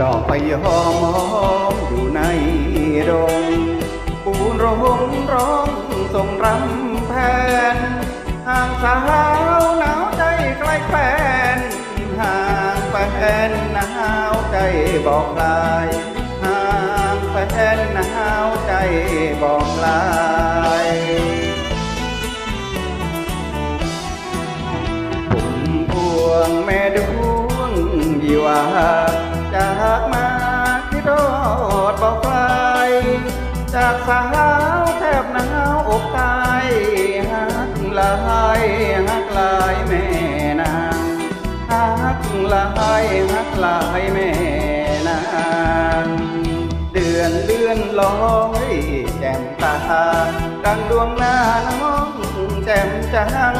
ดอกไปยอมหอมอยู่ในดง ปูนร้องร้องส่งรำแพนห่างสาวหนาวใจใกล้แฟนห่างแฟนหนาวใจบอกลายห่างแฟนหนาวใจบอกลายผมพวงแม่ดวงยีวาากสาวแทบหนาวอกตายหักลายหักลายแม่นางหักลายหักลายแม่นางเดือนเดือนลอยแจ่มตาดังดวงหน้าน้องแจ่มจัง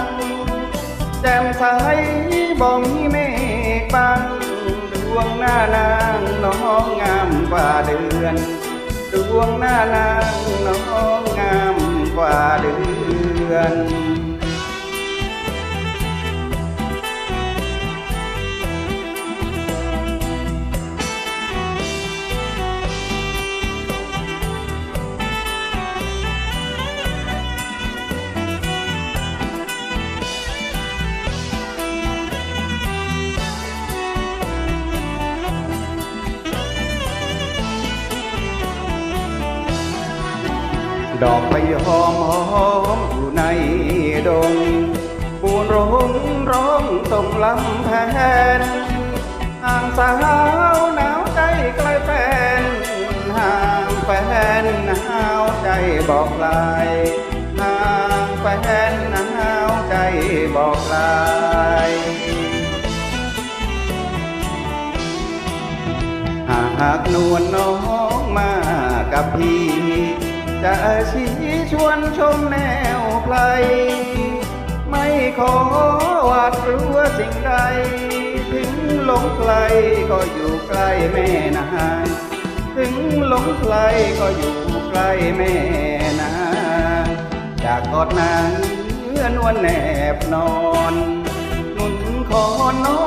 แจ่มใสบ่มีเมฆบังดวงหน้านางน้องงามกว่าเดือน ดวงหน้านางน้องงามกว่าเดือน ดอกไปหอมหอมอยู่ในดงปูนร้องร้องส่งลำแพนห่างสาวหนาวใจใกล้แฟนห่างแฟนหนาวใจบอกลายห่างแฟนหนาวใจบอกลายหากนวลน้องมากับพี่ จะชี้ชวนชมแนวไพลไม่ขอหวาดกลัวสิ่งใด ถึงหลงใครก็อยู่ใกล้แม่นาถึงหลงใครก็อยู่ใกล้แม่นางอยากกอดนางเนื้อนวลแนบนอน หนุนคอนอน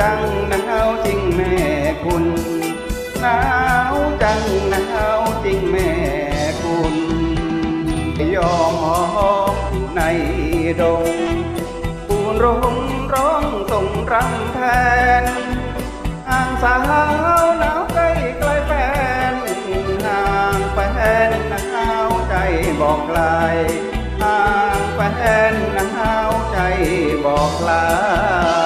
จังหนาวจริงแม่คุณหนาวจังหนาวจริงแม่คุณยอมหอมในดงปูนร้องร้องส่งรำแทนห่างสาวหนาวใกล้ใกล้แฟนห่างแฟนหนาวใจบอกลายห่างแฟนหนาวใจบอกลาย